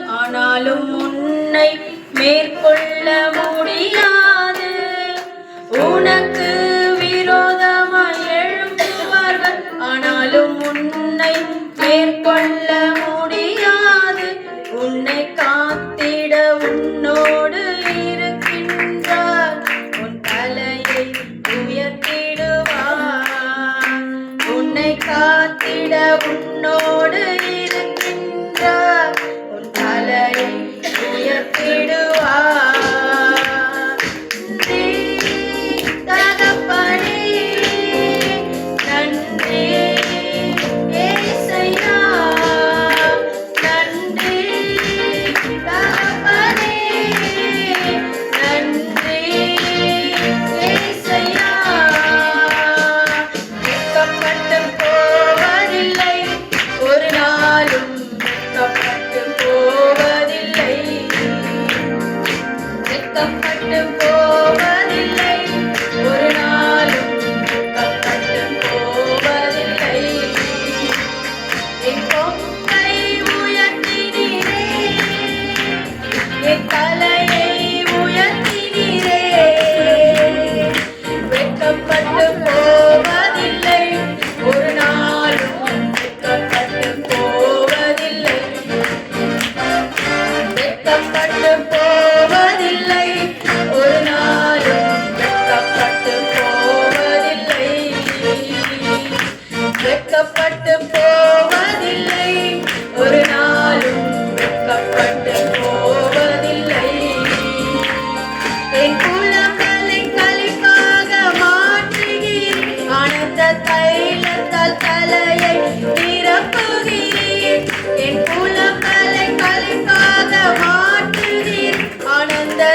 ஆனாலும் உன்னை மேற்கொள்ள முடியாது. உனக்கு விரோதமாய் எழும்புவார்கள் ஆனாலும் உன்னை மேற்கொள்ள முடியாது. உன்னை காத்திட உன்னோடு இருக்கின்றார். உன் தலையை உயர்த்திடுவார். உன்னை காத்திட உன்னோடு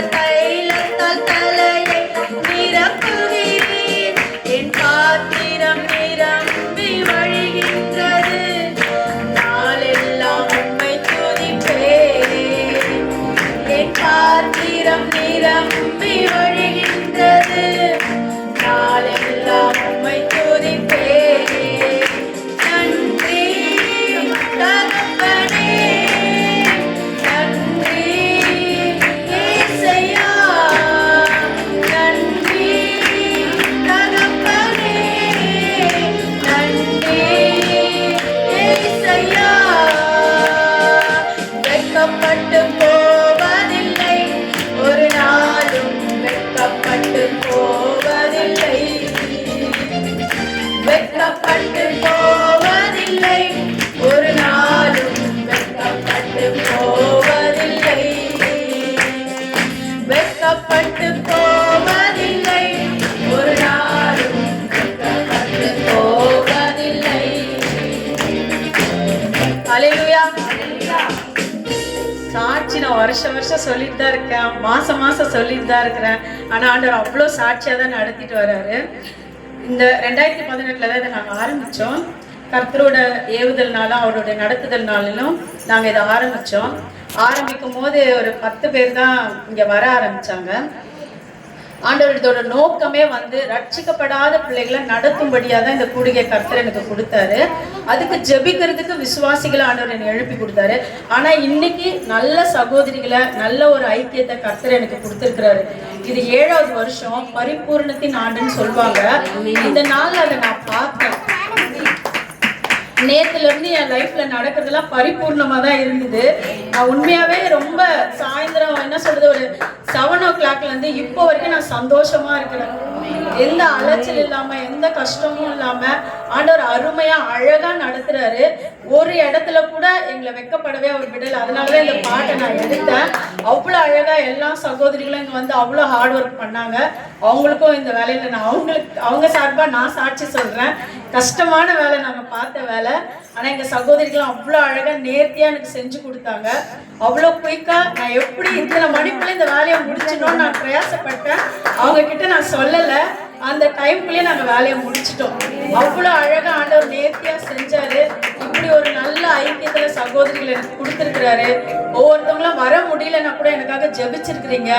나의 வெட்கப்பட்டு போவதில்லை ஒரு நாளும் வெட்கப்பட்டு போவதில்லை வெட்கப்பட்டு போவதில்லை ஒரு நாளும் வெட்கப்பட்டு போவதில்லை அலையிலுயா சாட்சி நான் வருஷம் வருஷம் சொல்லிட்டு தான் இருக்கேன். மாசம் மாசம் சொல்லிட்டு தான் இருக்கிறேன். ஆனால் ஆண்டவர் அவ்வளோ சாட்சியாக தான் நடத்திட்டு வர்றாரு. இந்த ரெண்டாயிரத்தி பதினெட்டுல தான் இதை நாங்கள் ஆரம்பித்தோம் கர்த்தரோட ஏவுதல்னாலும் அவருடைய நடத்துதல்னாலும் நாங்கள் இதை ஆரம்பித்தோம் ஆரம்பிக்கும் போது ஒரு பத்து பேர் தான் இங்கே வர ஆரம்பிச்சாங்க. ஆண்டவர் இதோட நோக்கமே வந்து ரட்சிக்கப்படாத பிள்ளைகளை நடத்தும்படியாக தான் இந்த கூடுகை கர்த்தர் எனக்கு கொடுத்தாரு. அதுக்கு ஜெபிக்கிறதுக்கு விசுவாசிகளை ஆண்டவர் என்னை எழுப்பி கொடுத்தாரு. ஆனா இன்னைக்கு நல்ல சகோதரிகளை நல்ல ஒரு ஐக்கியத்தை கர்த்தர் எனக்கு கொடுத்துருக்கிறாரு. இது ஏழாவது வருஷம் பரிபூர்ணத்தின் ஆண்டுன்னு சொல்லுவாங்க. இந்த நாள் அதை நான் பார்த்தேன். நேத்துல இருந்து என் லைஃப்ல நடக்கிறதெல்லாம் பரிபூர்ணமா தான் இருந்தது. நான் உண்மையாவே ரொம்ப சாயந்தரம் என்ன சொல்றது ஒரு செவன் ஓ கிளாக்ல இருந்து இப்போ வரைக்கும் நான் சந்தோஷமா இருக்கிறேன். எந்த அலைச்சல் இல்லாம எந்த கஷ்டமும் இல்லாம ஆண்டவர் அருமையா அழகா நடத்துறாரு. ஒரு இடத்துல கூட எங்களை வெக்கப்படவே அவர் விடல. அதனாலதான் இந்த பாட்டை நான் எடுத்தேன். அவ்வளோ அழகாக எல்லா சகோதரிகளும் இங்கே வந்து அவ்வளோ ஹார்ட் ஒர்க் பண்ணாங்க. அவங்களுக்கும் இந்த வேலையில் நான் அவங்களுக்கு அவங்க சார்பாக நான் சாட்சி சொல்கிறேன் கஷ்டமான வேலை நாங்கள் பார்த்த வேலை. ஆனால் எங்கள் சகோதரிகளும் அவ்வளோ அழகாக நேர்த்தியாக எனக்கு செஞ்சு கொடுத்தாங்க. அவ்வளோ குயிக்காக நான் எப்படி இத்தனை மணிக்குள்ள இந்த வேலையை முடிச்சிடணும்னு நான் பிரயாசப்பட்டேன். அவங்கக்கிட்ட நான் சொல்லலை. அந்த டைம்குள்ளேயே நாங்கள் வேலையை முடிச்சிட்டோம். அவ்வளோ அழகாக ஆண்டவர் நேர்த்தியாக செஞ்சாரு. இப்படி ஒரு நல்ல ஐக்கியத்தில் சகோதரிகள் எனக்கு கொடுத்துருக்குறாரு. ஒவ்வொருத்தவங்களும் வர முடியலன்னா கூட எனக்காக ஜெபிச்சிருக்கிறீங்க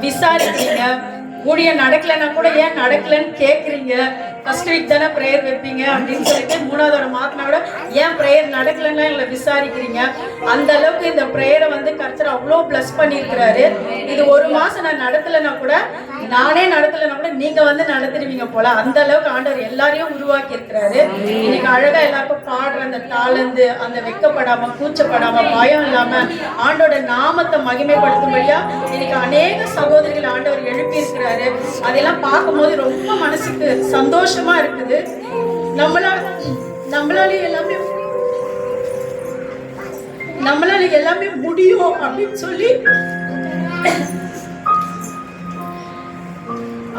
விசாரிக்கிறீங்க ஊழியம் நடக்கலைன்னா கூட ஏன் நடக்கலைன்னு கேட்குறீங்க ஃபர்ஸ்ட் வீக் தானே ப்ரேயர் வைப்பீங்க அப்படின்னு சொல்லிட்டு மூணாவதோட மாத்தினா கூட ஏன் ப்ரேயர் நடக்கலன்னா எங்களை விசாரிக்கிறீங்க? அந்த அளவுக்கு இந்த ப்ரேயரை வந்து அவ்வளோ ப்ளஸ் பண்ணியிருக்கிறாரு. இது ஒரு மாசம் நான் நடத்தலைன்னா கூட நானே நடத்தலைன்னா கூட நீங்க வந்து நடத்திடுவீங்க போல. அந்த அளவுக்கு ஆண்டவர் எல்லாரையும் உருவாக்கி இருக்கிறாரு இன்னைக்கு அழகா எல்லாருக்கும் பாடுற அந்த தாளந்து அந்த வெக்கப்படாம கூச்சப்படாம பயம் இல்லாம ஆண்டோட நாமத்தை மகிமைப்படுத்தும்படியா இன்னைக்கு அநேக சகோதரிகள் ஆண்டவர் எழுப்பி இருக்கிறாரு அதெல்லாம் பார்க்கும்போது ரொம்ப மனசு சந்தோஷமா இருக்குது. நம்மளால நம்மளால எல்லாமே நம்மளால எல்லாமே முடியும் அப்படின்னு சொல்லி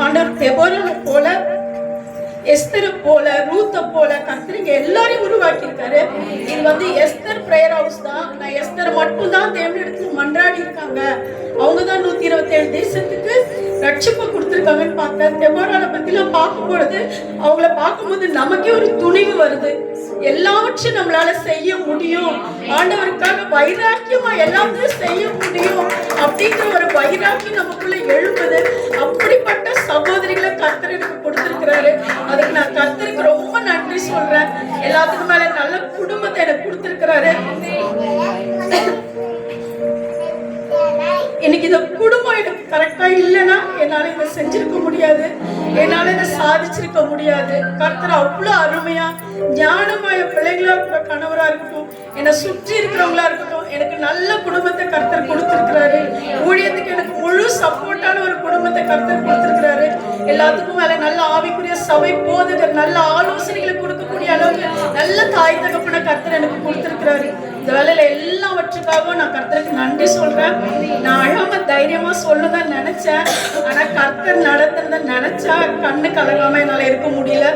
ஆண்டவர் தெபோரனை போல எஸ்தரை போல ரூத்தை போல கத்திரிங்க எல்லாரையும் உருவாக்கி இருக்காரு இது வந்து எஸ்தர் பிரேயர் ஹவுஸ் தான். நான் எஸ்தர் மட்டும் தான் தேர்ந்தெடுத்து மன்றாடி இருக்காங்க. அவங்க தான் நூத்தி இருபத்தி ஏழு தேசத்துக்கு ரட்சிப்பு இருக்காங்கன்னு பார்த்தேன் தெபோரால பத்திலாம் பார்க்கும் பொழுது அவங்கள பார்க்கும்போது நமக்கே ஒரு துணிவு வருது. எல்லாவற்றையும் நம்மளால செய்ய முடியும். ஆண்டவருக்காக வைராக்கியமா எல்லாத்தையும் செய்ய முடியும் அப்படிங்கிற ஒரு வைராக்கியம் நமக்குள்ள எழுப்புது அப்படிப்பட்ட சகோதரிகளை கர்த்தர் எனக்கு கொடுத்திருக்கிறாரு. அதுக்கு நான் கர்த்தருக்கு ரொம்ப நன்றி சொல்றேன். எல்லாத்துக்கும் மேல நல்ல குடும்பத்தை எனக்கு கொடுத்திருக்கிறாரு. இன்னைக்கு இந்த குடும்பம் எனக்கு கரெக்டா இல்லைன்னா என்னால இதை செஞ்சிருக்க முடியாது. என்னால இதை சாதிச்சிருக்க முடியாது. கர்த்தர் அவ்வளவு அருமையா ஞானமாய பிள்ளைகளா இருக்கிற கணவரா இருக்கட்டும் என்னை சுற்றி இருக்கிறவங்களா இருக்கட்டும் எனக்கு நல்ல குடும்பத்தை கர்த்தர் கொடுத்துருக்கிறாரு. ஊழியத்துக்கு எனக்கு முழு சப்போர்ட்டான ஒரு குடும்பத்தை கர்த்தர் கொடுத்துருக்கிறாரு. எல்லாத்துக்கும் மேல நல்ல ஆவிக்குரிய சபை போதகர் நல்ல ஆலோசனைகளை கொடுக்கக்கூடிய அளவுக்கு நல்ல தாய் தகப்பன கர்த்தர் எனக்கு கொடுத்துருக்கிறாரு. இந்த வேலையில எல்லாவற்றுக்காகவும் நான் கர்த்தருக்கு நன்றி சொல்றேன். நான் அழாம தைரியமா சொல்லதான் நினைச்சேன். ஆனா கர்த்தர் நடத்துறத நினைச்சா கண்ணு கலங்காம என்னால இருக்க முடியல.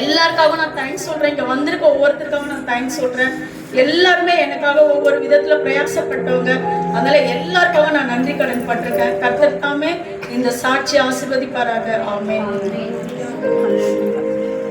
எல்லாருக்காகவும் நான் தேங்க்ஸ் சொல்றேன். இங்க வந்திருக்க ஒவ்வொருத்தருக்காகவும் நான் தேங்க்ஸ் சொல்றேன். எல்லாருமே எனக்காக ஒவ்வொரு விதத்துல பிரயாசப்பட்டவங்க. அதனால எல்லாருக்காகவும் நான் நன்றி கடன் பட்டிருக்கேன். கர்த்தர் தாமே இந்த சாட்சி ஆசீர்வதிப்பாராக. நன்றி